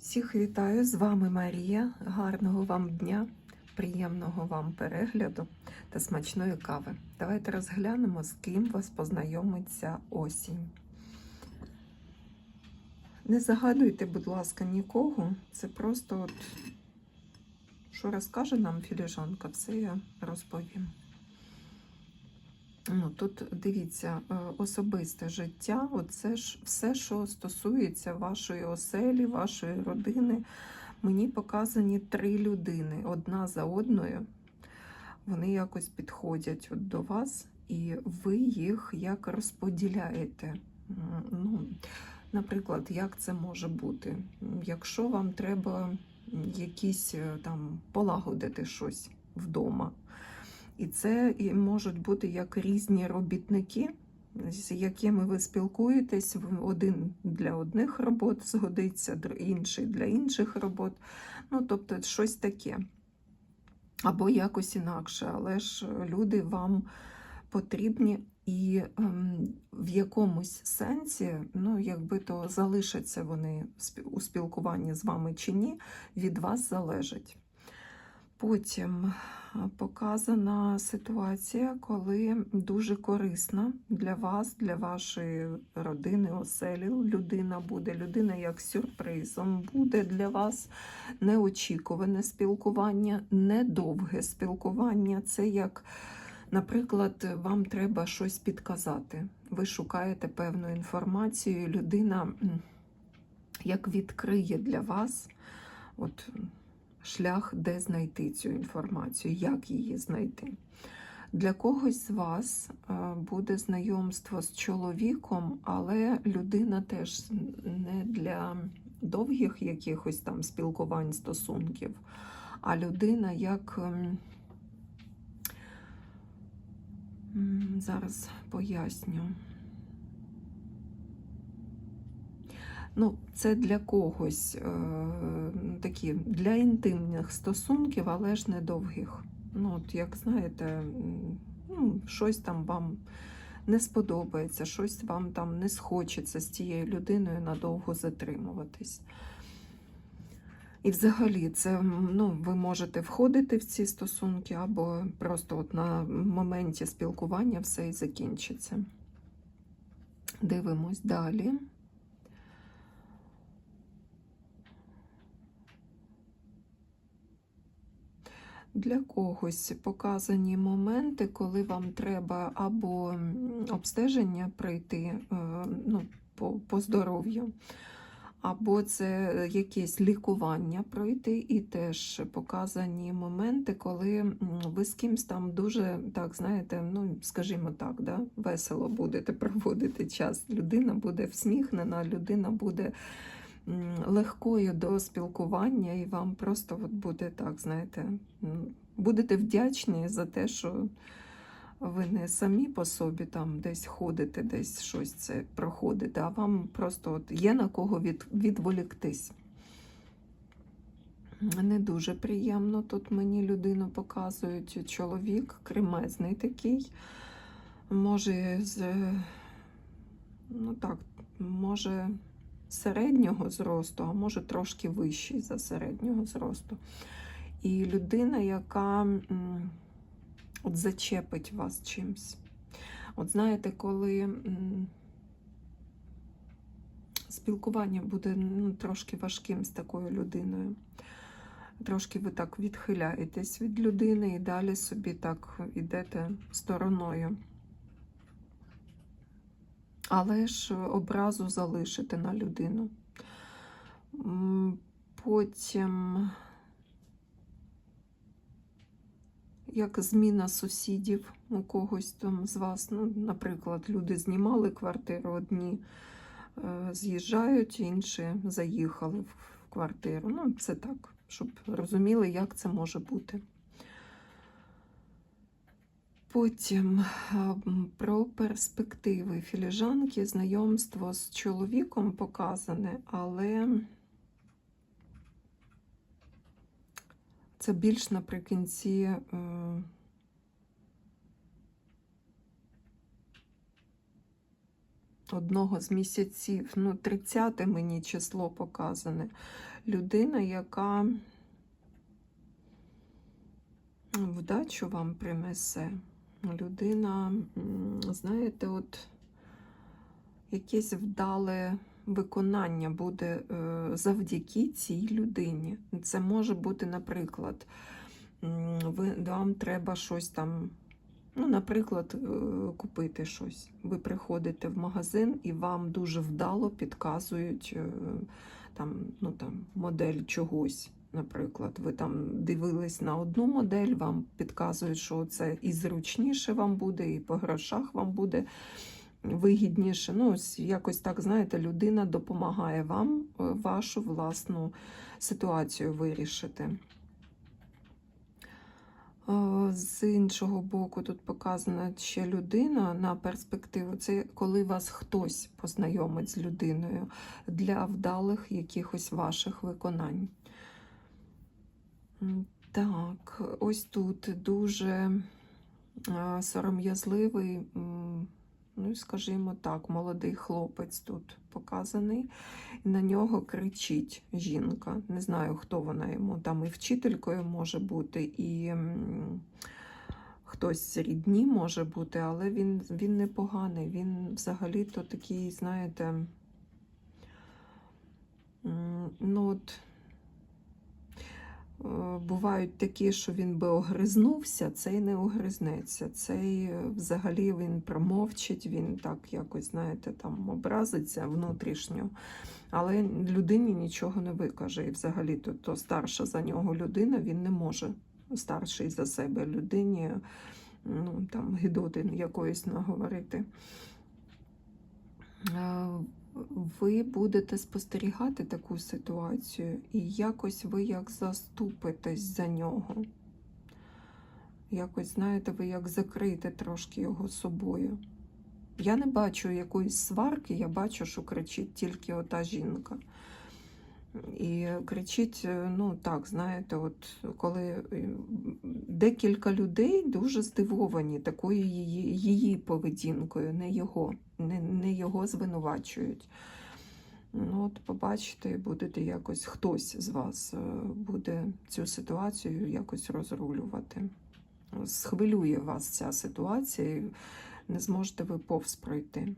Всіх вітаю, з вами Марія. Гарного вам дня, приємного вам перегляду та смачної кави. Давайте розглянемо, з ким вас познайомиться осінь. Не загадуйте, будь ласка, нікого. Це просто от, що розкаже нам філіжанка, все я розповім. Ну, тут дивіться, е, особисте життя, оце ж все, що стосується вашої оселі, вашої родини. Мені показані три людини одна за одною. Вони якось підходять от до вас, і ви їх як розподіляєте. Ну, наприклад, як це може бути? Якщо вам треба якісь е, там полагодити щось вдома. І це і можуть бути як різні робітники, з якими ви спілкуєтесь. Один для одних робот згодиться, інший для інших робот. Ну, тобто, щось таке. Або якось інакше, але ж люди вам потрібні і ем, в якомусь сенсі, ну, якби то залишаться вони у спілкуванні з вами чи ні, від вас залежить. Потім показана ситуація, коли дуже корисна для вас, для вашої родини, оселі. Людина буде, людина як сюрпризом буде для вас неочікуване спілкування, недовге спілкування. Це як, наприклад, вам треба щось підказати. Ви шукаєте певну інформацію, людина як відкриє для вас. От, шлях, де знайти цю інформацію, як її знайти. Для когось з вас е, буде знайомство з чоловіком, але людина теж не для довгих якихось там спілкувань, стосунків, а людина як. ем, Зараз поясню. Ну, це для когось е, такі для інтимних стосунків, але ж не довгих. Ну, от як знаєте, ну, щось там вам не сподобається, щось вам там не схочеться з цією людиною надовго затримуватись. І взагалі, це ну, ви можете входити в ці стосунки, або просто от на моменті спілкування все і закінчиться. Дивимось далі. Для когось показані моменти, коли вам треба або обстеження пройти е, ну, по, по здоров'ю, або це якесь лікування пройти, і теж показані моменти, коли ви з кимсь там дуже, так знаєте, ну, скажімо так, да, весело будете проводити час. Людина буде всміхнена, людина буде легкою до спілкування, і вам просто от буде так, знаєте, будете вдячні за те, що ви не самі по собі там десь ходите, десь щось це проходите, а вам просто от є на кого від, відволіктись. Не дуже приємно. Тут мені людину показують чоловік, кремезний такий. Може, з, ну так, може, середнього зросту, а може трошки вищий за середнього зросту. І людина, яка от зачепить вас чимсь. От знаєте, коли спілкування буде ну, трошки важким з такою людиною. Трошки ви так відхиляєтесь від людини і далі собі так йдете стороною. Але ж образу залишите на людину. Потім, як зміна сусідів у когось там з вас, ну, наприклад, люди знімали квартиру, одні е, з'їжджають, інші заїхали в квартиру. Ну, це так, щоб розуміли, як це може бути. Потім про перспективи філіжанки, знайомство з чоловіком показане, але це більш наприкінці е, одного з місяців, ну, 30 мені число показане. Людина, яка вдачу вам принесе. Людина, знаєте, от якесь вдале виконання буде е, завдяки цій людині. Це може бути, наприклад, ви, вам треба щось там, ну, наприклад, е, купити щось. Ви приходите в магазин і вам дуже вдало підказують е, там, ну, там, модель чогось. Наприклад, ви там дивились на одну модель, вам підказують, що це і зручніше вам буде, і по грошах вам буде вигідніше. Ну, ось якось так, знаєте, людина допомагає вам е, вашу власну ситуацію вирішити. Е, З іншого боку, тут показана ще людина на перспективу. Це коли вас хтось познайомить з людиною для вдалих якихось ваших виконань. Так, ось тут дуже сором'язливий, ну, скажімо так, молодий хлопець тут показаний. На нього кричить жінка. Не знаю, хто вона йому. Там і вчителькою може бути, і хтось рідні може бути, але він, він непоганий. Він взагалі-то такий, знаєте, ну от. Е, Бувають такі, що він би огризнувся, цей не огризнеться. Цей е, взагалі він промовчить, він так якось, знаєте, там образиться внутрішньо. Але людині нічого не викаже. І взагалі то, то старша за нього людина, він не може старший за себе людині ну, там, гидоти якоїсь наговорити. Ви будете спостерігати таку ситуацію, і якось ви як заступитесь за нього. Якось, знаєте, ви як закрите трошки його собою. Я не бачу якоїсь сварки, я бачу, що кричить тільки ота жінка. І кричить, е, ну так, знаєте, от коли е, декілька людей дуже здивовані такою її, її поведінкою, не його, не, не його звинувачують. Ну, от побачите, будете якось хтось з вас е, буде цю ситуацію якось розрулювати. Схвилює вас ця ситуація, не зможете ви повз пройти.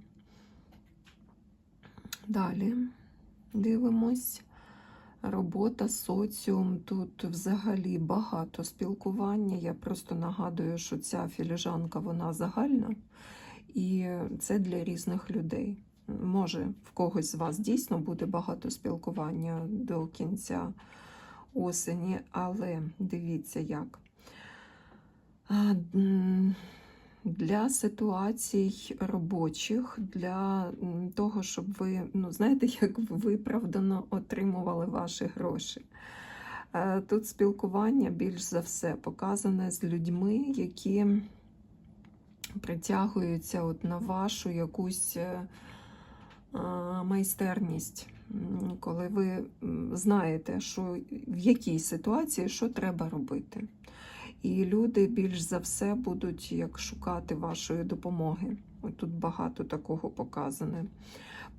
Далі дивимось. Робота, соціум, тут взагалі багато спілкування. Я просто нагадую, що ця філіжанка вона загальна, і це для різних людей. Може, в когось з вас дійсно буде багато спілкування до кінця осені, але дивіться як. Для ситуацій робочих, для того, щоб ви, ну, знаєте, як виправдано отримували ваші гроші. Е, Тут спілкування більш за все показане з людьми, які притягуються от на вашу якусь е, майстерність, коли ви знаєте, що в якій ситуації що треба робити. І люди більш за все будуть як шукати вашої допомоги. От тут багато такого показане.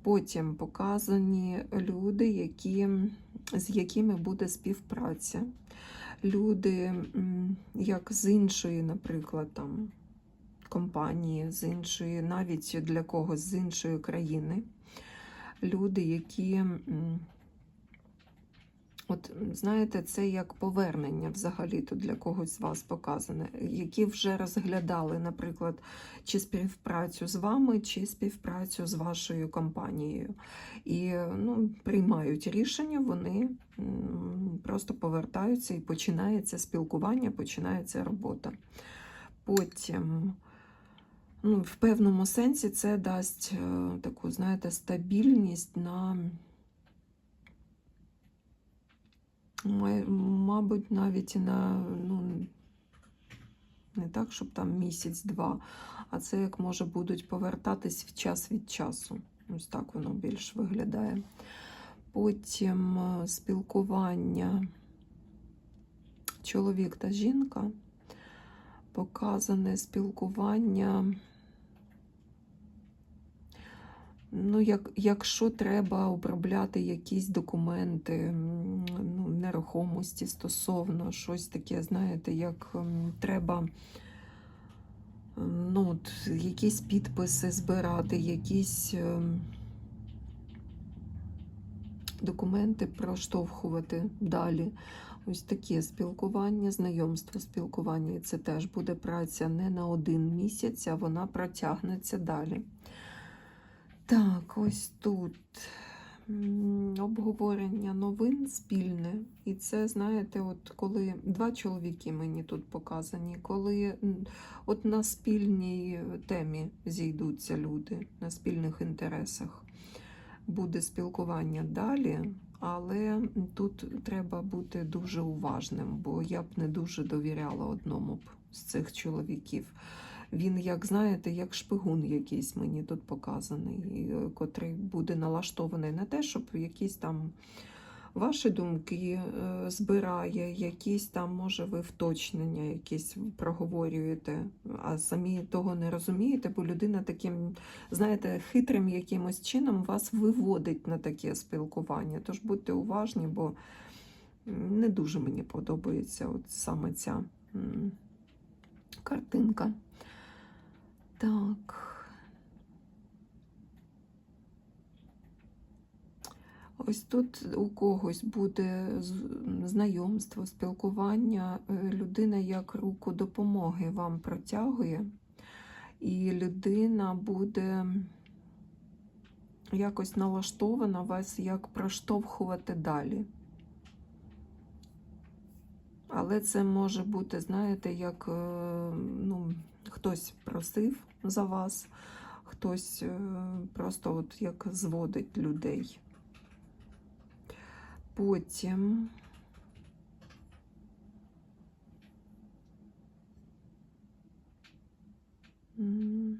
Потім показані люди, які, з якими буде співпраця. Люди, як з іншої, наприклад, там, компанії, з іншої, навіть для когось з іншої країни. Люди, які От знаєте, це як повернення взагалі-то для когось з вас показане, які вже розглядали, наприклад, чи співпрацю з вами, чи співпрацю з вашою компанією. І ну, приймають рішення, вони просто повертаються і починається спілкування, починається робота. Потім. Ну, в певному сенсі це дасть е, таку, знаєте, стабільність на Мабуть, навіть і на ну, не так, щоб там місяць-два, а це як може будуть повертатись в час від часу. Ось так воно більш виглядає. Потім е, спілкування чоловік та жінка. Показане спілкування. Ну, як, якщо треба обробляти якісь документи ну, нерухомості стосовно щось таке, знаєте, як треба ну, от, якісь підписи збирати, якісь ем, документи проштовхувати далі. Ось таке спілкування, знайомство, спілкування. І це теж буде праця не на один місяць, а вона протягнеться далі. Так, ось тут обговорення новин спільне. І це, знаєте, от коли два чоловіки мені тут показані, коли от на спільній темі зійдуться люди, на спільних інтересах буде спілкування далі, але тут треба бути дуже уважним, бо я б не дуже довіряла одному б з цих чоловіків. Він, як знаєте, як шпигун якийсь мені тут показаний, е, котрий буде налаштований на те, щоб якісь там ваші думки е, збирає, якісь там, може, ви вточнення якісь проговорюєте, а самі того не розумієте, бо людина таким, знаєте, хитрим якимось чином вас виводить на таке спілкування. Тож будьте уважні, бо не дуже мені подобається от саме ця картинка. Так. Ось тут у когось буде знайомство, спілкування. Е, Людина як руку допомоги вам протягує, і людина буде якось налаштована вас як проштовхувати далі. Але це може бути, знаєте, як е, ну, хтось просив за вас, хтось е, просто от як зводить людей. Потім. м,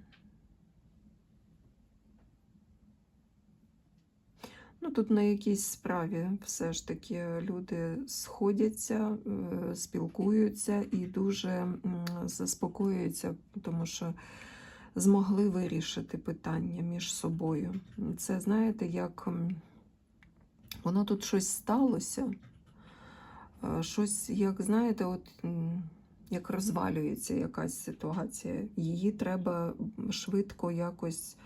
Ну, тут на якійсь справі все ж таки люди сходяться, е, спілкуються і дуже заспокоюються, тому що змогли вирішити питання між собою. Це, знаєте, як воно тут щось сталося, е, щось, як знаєте, от як розвалюється якась ситуація. Її треба швидко якось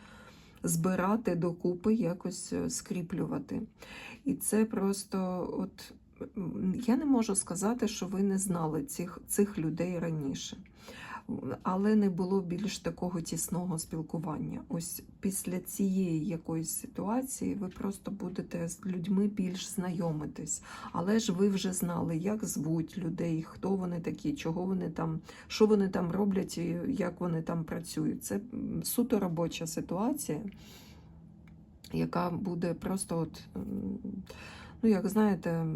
збирати докупи, якось е, скріплювати. І це просто, от я не можу сказати, що ви не знали цих, цих людей раніше. Але не було більш такого тісного спілкування. Ось після цієї якоїсь ситуації ви просто будете з людьми більш знайомитись. Але ж ви вже знали, як звуть людей, хто вони такі, чого вони там, що вони там роблять і як вони там працюють. Це суто робоча ситуація, яка буде просто, от, ну як знаєте,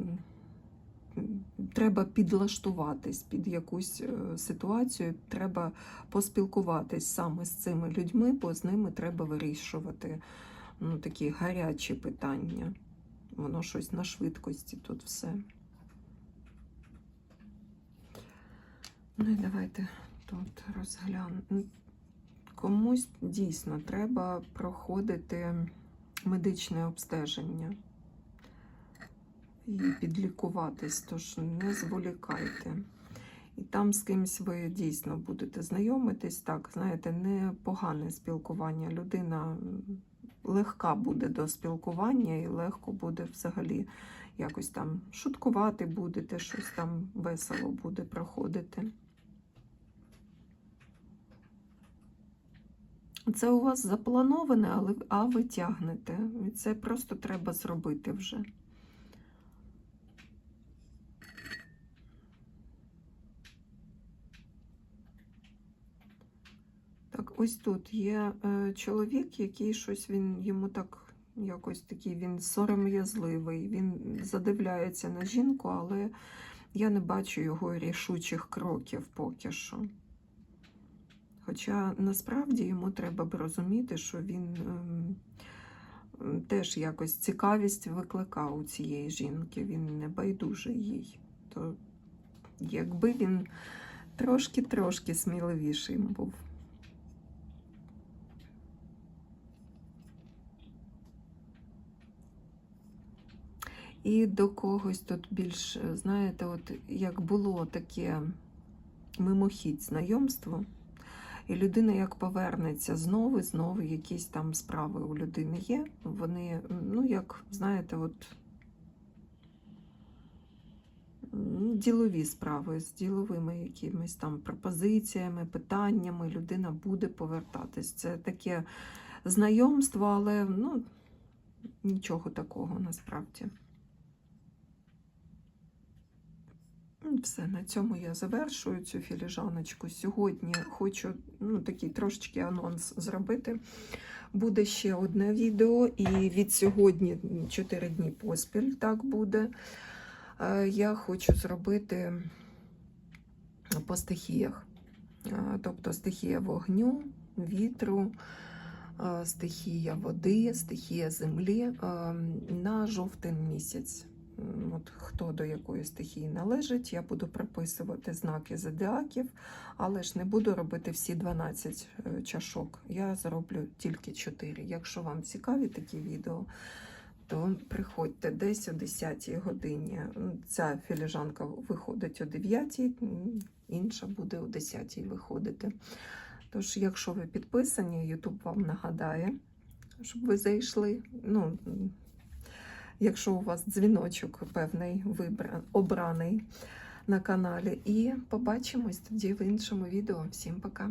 треба підлаштуватись під якусь е, ситуацію, треба поспілкуватись саме з цими людьми, бо з ними треба вирішувати ну, такі гарячі питання. Воно щось на швидкості тут все. Ну і давайте тут розглянемо. Комусь дійсно треба проходити медичне обстеження і підлікуватись, тож не зволікайте. І там з кимось ви дійсно будете знайомитись. Так, знаєте, не погане спілкування. Людина легка буде до спілкування і легко буде взагалі якось там шуткувати будете, щось там весело буде проходити. Це у вас заплановане, але а ви тягнете. Це просто треба зробити вже. Так, ось тут є е, чоловік, який щось він йому так якось такий, він сором'язливий, він задивляється на жінку, але я не бачу його рішучих кроків поки що. Хоча насправді йому треба б розуміти, що він ем, теж якось цікавість викликав у цієї жінки, він не байдужий їй. То якби він трошки-трошки сміливіший був. І до когось тут більш, е, знаєте, от як було таке мимохідь знайомство, і людина як повернеться знову, і знову якісь там справи у людини є. Вони, ну, як, знаєте, от ділові справи з діловими якимись там пропозиціями, питаннями людина буде повертатись. Це таке знайомство, але ну, нічого такого насправді. Все, на цьому я завершую цю філіжаночку. Сьогодні хочу ну, такий трошечки анонс зробити. Буде ще одне відео, і від сьогодні 4 дні поспіль так буде. Е, Я хочу зробити по стихіях. Е, Тобто стихія вогню, вітру, е, стихія води, стихія землі на жовтень місяць. От хто до якої стихії належить, я буду прописувати знаки зодіаків, але ж не буду робити всі 12 е, чашок. Я зроблю тільки 4. Якщо вам цікаві такі відео, то приходьте десь о 10 годині. Ця філіжанка виходить о 9, інша буде о 10 виходити. Тож, якщо ви підписані, YouTube вам нагадає, щоб ви зайшли. Ну, якщо у вас дзвіночок певний вибран, обраний на каналі. І побачимось тоді в іншому відео. Всім пока!